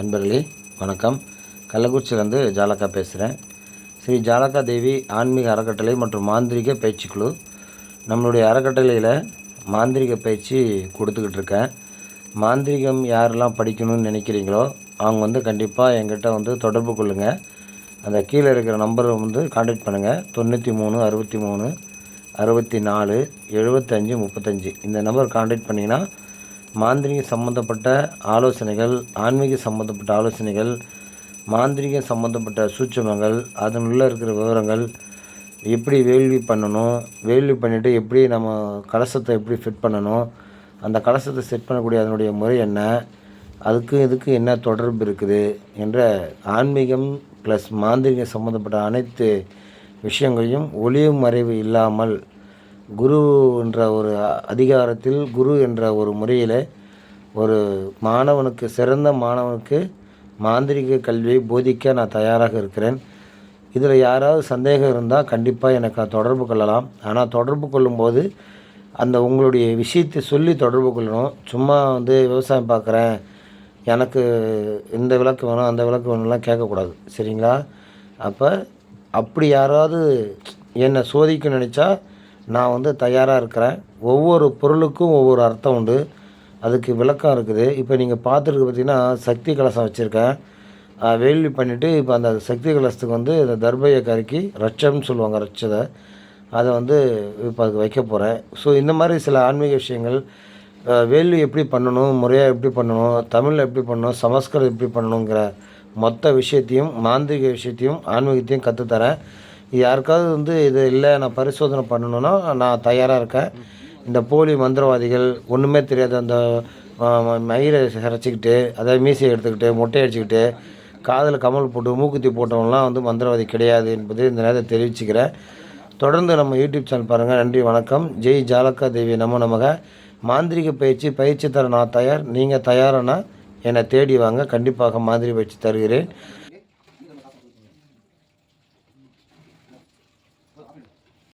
நண்பர்களே வணக்கம். கள்ளக்குறிச்சியிலேருந்து ஜாலக்கா பேசுகிறேன் ஸ்ரீ ஜாலக்கா தேவி ஆன்மீக அறக்கட்டளை மற்றும் மாந்திரிக பயிற்சிக்குழு நம்மளுடைய அறக்கட்டளையில் மாந்திரிக பயிற்சி கொடுத்துக்கிட்டு இருக்கேன். மாந்திரிகம் யாரெல்லாம் படிக்கணும்னு நினைக்கிறீங்களோ அவங்க வந்து கண்டிப்பாக எங்கிட்ட வந்து தொடர்பு கொள்ளுங்கள் அந்த கீழே இருக்கிற நம்பரை வந்து காண்டாக்ட் பண்ணுங்கள் தொண்ணூற்றி மூணு அறுபத்தி மூணு அறுபத்தி நாலு எழுபத்தஞ்சு முப்பத்தஞ்சு. இந்த நம்பர் காண்டாக்ட் பண்ணிங்கன்னா மாந்திரிக சம்மந்தப்பட்ட ஆலோசனைகள் ஆன்மீக சம்மந்தப்பட்ட ஆலோசனைகள் மாந்திரிக சம்மந்தப்பட்ட சூட்சமங்கள் அதனுள்ள இருக்கிற விவரங்கள் எப்படி வேள்வி பண்ணணும் வேள்வி பண்ணிவிட்டு எப்படி நம்ம கலசத்தை எப்படி ஃபிட் பண்ணணும் அந்த கலசத்தை செட் பண்ணக்கூடிய அதனுடைய முறை என்ன அதுக்கு இதுக்கு என்ன தொடர்பு இருக்குது என்ற ஆன்மீகம் ப்ளஸ் மாந்திரிகம் சம்மந்தப்பட்ட அனைத்து விஷயங்களையும் ஒளிவு மறைவு இல்லாமல் குரு என்ற ஒரு அதிகாரத்தில் குரு என்ற ஒரு முறையில் ஒரு மாணவனுக்கு சிறந்த மாணவனுக்கு மாந்திரிக கல்வியை போதிக்க நான் தயாராக இருக்கிறேன். இதில் யாராவது சந்தேகம் இருந்தால் கண்டிப்பாக எனக்கு தொடர்பு கொள்ளலாம். ஆனால் தொடர்பு கொள்ளும்போது அந்த உங்களுடைய விஷயத்தை சொல்லி தொடர்பு கொள்ளணும். சும்மா வந்து விவசாயம் பார்க்குறேன் எனக்கு இந்த விளக்கு வேணும் அந்த விளக்கு வேணும்லாம் கேட்கக்கூடாது. சரிங்களா? அப்போ அப்படி யாராவது என்னை சோதிக்க நினச்சா நான் வந்து தயாராக இருக்கிறேன். ஒவ்வொரு பொருளுக்கும் ஒவ்வொரு அர்த்தம் உண்டு. அதுக்கு விளக்கம் இருக்குது. இப்போ நீங்கள் பார்த்துருக்கு பார்த்தீங்கன்னா சக்தி கலசம் வச்சுருக்கேன். வேள்வி பண்ணிவிட்டு இப்போ அந்த சக்தி கலசத்துக்கு வந்து இந்த தர்பையை கருக்கி ரட்சம்னு சொல்லுவாங்க ரட்சதை. அதை வந்து இப்போ அதுக்கு வைக்க போகிறேன் ஸோ இந்த மாதிரி சில ஆன்மீக விஷயங்கள் வேள்வி எப்படி பண்ணணும் முறையாக எப்படி பண்ணணும் தமிழில் எப்படி பண்ணணும் சமஸ்கிருதம் எப்படி பண்ணணுங்கிற மொத்த விஷயத்தையும் மாந்திரிக விஷயத்தையும் ஆன்மீகத்தையும் கற்றுத்தரேன் யாருக்காவது வந்து இது இல்லை நான் பரிசோதனை பண்ணணுன்னா நான் தயாராக இருக்கேன். இந்த போலி மந்திரவாதிகள் ஒன்றுமே தெரியாத அந்த மயிரை சிரைச்சிக்கிட்டு அதாவது மீசையை எடுத்துக்கிட்டு மொட்டை அடிச்சுக்கிட்டு காதில் கமல் போட்டு மூக்குத்தி போட்டவங்களாம் வந்து மந்திரவாதி கிடையாது என்பதை இந்த நேரத்தை தெரிவிச்சுக்கிறேன். தொடர்ந்து நம்ம யூடியூப் சேனல் பாருங்கள் நன்றி வணக்கம். ஜெய் ஜாலக்கா தேவி நம்ம நமக. மாந்திரிக பயிற்சி பயிற்சி தர நான் தயார். நீங்கள் தயாரானா என்னை தேடி வாங்க. கண்டிப்பாக மாந்திரி பயிற்சி தருகிறேன்.